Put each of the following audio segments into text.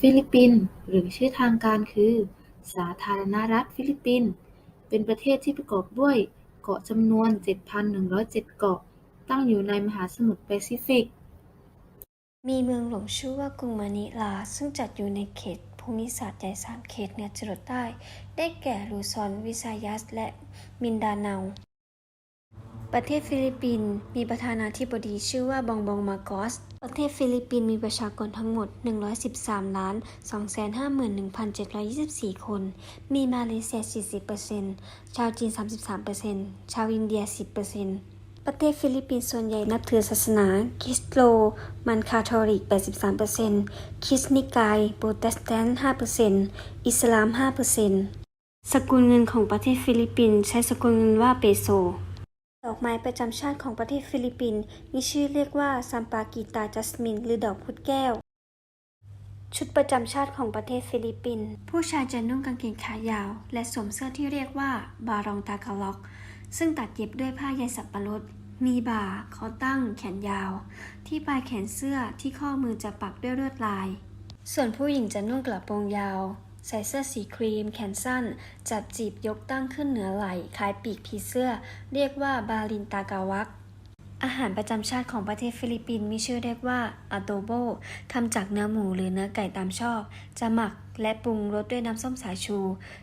ฟิลิปปินส์หรือชื่อทางการคือ สาธารณรัฐฟิลิปปินส์เป็นประเทศที่ประกอบด้วยเกาะจำนวน 7,107 เกาะ ตั้งอยู่ในมหาสมุทรแปซิฟิก มีเมืองหลวงชื่อว่ากรุงมะนิลา ซึ่งจัดอยู่ในเขตภูมิศาสตร์ใหญ่3เขตเหนือจรดใต้ ได้แก่ลูซอน วิซายัส และมินดาเนา ประเทศฟิลิปปินส์มีประธานาธิบดีชื่อว่าบองบองมาโกส ประเทศฟิลิปปินส์มีประชากรทั้งหมด 113ล้าน251,724 คน มีมาเลเซีย 40%ชาวจีน 33%ชาวอินเดีย 10%ประเทศฟิลิปปินส์ส่วนใหญ่นับถือศาสนาคริสโตมันคาทอลิก 83%คริสต์นิกายโปรเตสแตนต์ 5%อิสลาม 5%สกุลเงินของประเทศฟิลิปปินส์ใช้สกุลเงินว่าเปโซ ดอกไม้ประจำชาติของประเทศฟิลิปปินส์มีชื่อเรียกว่าซัมปากิตาจัสมิน หรือดอกพุดแก้ว ชุดประจำชาติของประเทศฟิลิปปินส์ผู้ชายจะนุ่งกางเกงขายาว และสวมเสื้อที่เรียกว่า บารองตากาล็อก ซึ่งตัดเย็บด้วยผ้าใยสับปะรด มีบ่าคอตั้ง แขนยาว ที่ปลายแขนเสื้อที่ข้อมือจะปักด้วยลวดลาย ส่วนผู้หญิงจะนุ่งกระโปรงยาว ใส่เสื้อสีครีม แขนสั้น จับจีบยกตั้งขึ้นเหนือไหล่คล้ายปีกผีเสื้อ เรียกว่าบาลินตากาวักอาหารประจำชาติของประเทศฟิลิปปินส์มีชื่อเรียกว่าอาโตโบทำจากเนื้อหมูหรือเนื้อไก่ตามชอบ จะหมักและปรุงรสด้วยน้ำส้มสายชู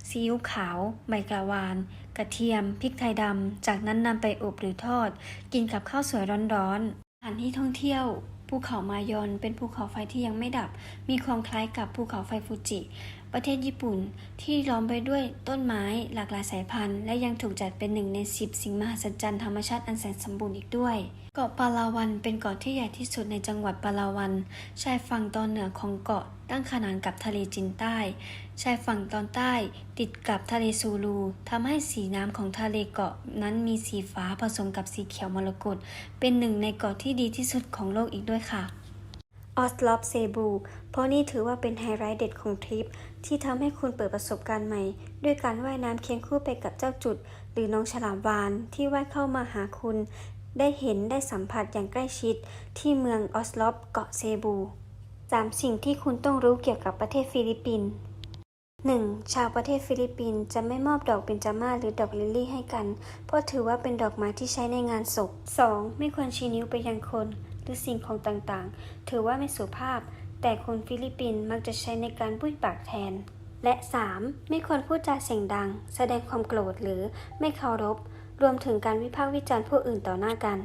ซีอิ๊วขาว ใบกระวาน กระเทียม พริกไทยดำ จากนั้นนำไปอบหรือทอด กินกับข้าวสวยร้อนๆสถานที่ท่องเที่ยวภูเขามายอนเป็นภูเขาไฟที่ยังไม่ดับ มีความคล้ายกับภูเขาไฟฟูจิ ประเทศญี่ปุ่นที่ล้อมไปด้วยต้นไม้หลากหลายสายพันธุ์ และยังถูกจัดเป็นหนึ่งใน 10 สิ่งมหัศจรรย์ธรรมชาติอันแสนสมบูรณ์อีกด้วย เกาะปาลาวันเป็นเกาะที่ใหญ่ที่สุดในจังหวัดปาลาวัน ชายฝั่งตอนเหนือของเกาะตั้งขนานกับทะเลจีนใต้ ชายฝั่งตอนใต้ติดกับทะเลซูลูทำให้สีน้ำของทะเลเกาะนั้นมีสีฟ้าผสมกับสีเขียวมรกตเป็นหนึ่งในเกาะที่ดีที่สุดของโลกอีกด้วยค่ะ ออสลอฟเซบูเพราะนี่ถือว่าเป็นไฮไลท์เด็ดของทริป ที่ทำให้คุณเปิดประสบการณ์ใหม่ ด้วยการว่ายน้ำเคียงคู่ไปกับเจ้าจุด หรือน้องฉลามวานที่ว่ายเข้ามาหาคุณ ได้เห็นได้สัมผัสอย่างใกล้ชิด ที่เมืองออสลอฟเกาะเซบูสามสิ่งที่คุณต้องรู้เกี่ยวกับประเทศฟิลิปปินส์ 1. ชาวประเทศฟิลิปปินส์จะไม่มอบดอกเบญจมาศหรือดอกลิลลี่ให้กัน เพราะถือว่าเป็นดอกไม้ที่ใช้ในงานศพ 2. ไม่ควรชี้นิ้วไปยังคน หรือสิ่งของต่างๆ ถือว่าไม่สุภาพ แต่คนฟิลิปปินส์มักจะใช้ในการพูดปากแทน และ 3. ไม่ควรพูดจาเสียงดัง แสดงความโกรธหรือไม่เคารพ รวมถึงการวิพากษ์วิจารณ์ผู้อื่นต่อหน้ากัน